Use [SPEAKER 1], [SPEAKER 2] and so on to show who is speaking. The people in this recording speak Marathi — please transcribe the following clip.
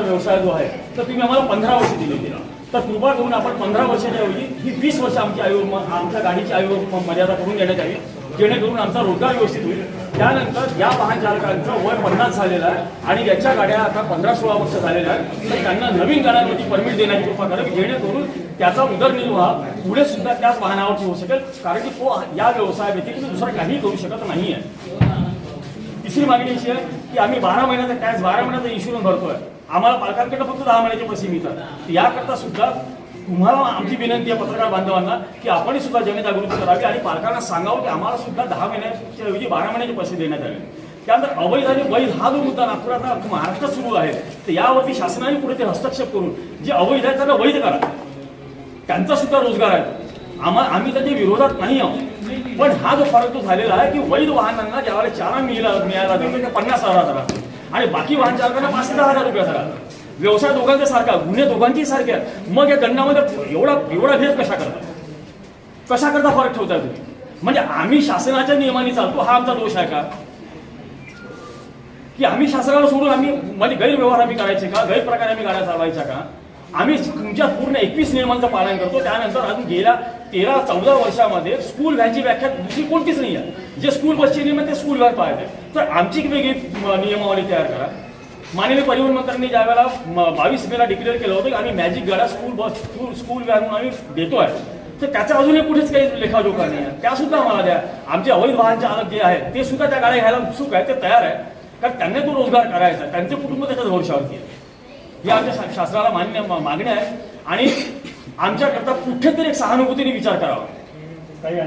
[SPEAKER 1] व्यवसाय जो आहे तर तुम्ही आम्हाला पंधरा वर्ष दिले होती तर कृपा करून आपण पंधरा वर्षाच्या ऐवजी ही वीस वर्ष आमची आयु आमच्या गाडीची आयु मर्यादा करून देण्यात यावी जेणेकरून आमचा रोजगार व्यवस्थित होईल. त्यानंतर या वाहन चालकांचं वय पन्नास झालेलं आहे आणि याच्या गाड्या आता पंधरा सोळा वर्ष झालेल्या आहेत. तर त्यांना नवीन गाड्यांवरती परमिट देण्याची कृपा करावी जेणेकरून त्याचा उदरनिर्वाह पुढे सुद्धा त्याच वाहनावरती होऊ शकेल. कारण की तो या व्यवसायाव्यतिरिक्त दुसरा काहीही करू शकत नाही आहे तिसरी मागणी अशी आहे की आम्ही बारा महिन्याचा टॅक्स बारा महिन्याचा इन्शुरन्स भरतोय. आम्हाला पालकांकडे फक्त दहा महिन्याचे पैसे मिळतात. याकरता सुद्धा तुम्हाला आमची विनंती आहे पत्रकार बांधवांना की आपण सुद्धा जनजागृती करावी आणि पालकांना सांगावं की आम्हाला सुद्धा दहा महिन्याच्या ऐवजी बारा महिन्याचे पैसे देण्यात आले. त्यानंतर अवैध आणि वैध हा जो मुद्दा नागपुरात आता महाराष्ट्रात सुरू आहे तर यावरती शासनाने पुढे ते हस्तक्षेप करून जे अवैध आहे त्यांना वैध करा. त्यांचा सुद्धा रोजगार आहे. आम्हा आम्ही त्याच्या विरोधात नाही आहोत. पण हा जो फरक तो झालेला आहे की वैध वाहनांना ज्यावेळेला चारा मिळाला मिळाला जातो म्हणजे पन्नास हजार हजार आणि बाकी वाहन चालकांना पाच ते दहा हजार रुपयाचा हजार व्यवसाय दोघांचा सारखा गुन्हे दोघांची सारखे मग या दंडामध्ये एवढा एवढा भेद कशा करता? कशा करता फरक ठेवताय तुम्ही? म्हणजे आम्ही शासनाच्या नियमाने चालतो हा आमचा दोष आहे का? की आम्ही शासनाला सोडून आम्ही म्हणजे गैरव्यवहार आम्ही करायचे का? गैरप्रकारे आम्ही गाड्या चालवायच्या का? आम्ही तुमच्या पूर्ण एकवीस नियमांचं पालन करतो. त्यानंतर अजून गेल्या तेरा चौदा वर्षामध्ये स्कूल व्हॅनची व्याख्या दुसरी कोणतीच नाही आहे. जे स्कूल बसचे नियम ते स्कूल व्हॅन पाळते तर आमची वेगळी नियमावली तयार करा. माननीय परिवहन मंत्र्यांनी ज्या वेळेला बावीस मेला डिक्लेअर केलं होतं की आम्ही मॅजिक गाड्या school bus school school van म्हणून आम्ही आहे तर त्याचा अजूनही कुठेच काही लेखाजोखा नाही आहे. त्या सुद्धा आम्हाला द्या. आमचे अवैध वाहन चालक जे आहेत ते सुद्धा त्या गाड्या घ्यायला उत्सुक आहे ते तयार आहे कारण त्यांना तो रोजगार करायचा त्यांचे कुटुंब त्याच्या भविष्यावरती आहे. ही आमच्या शा- शासनाला मान्य मागण्या मागणी आहे आणि आमच्याकरता कुठेतरी एक सहानुभूतीने विचार करावा.
[SPEAKER 2] काही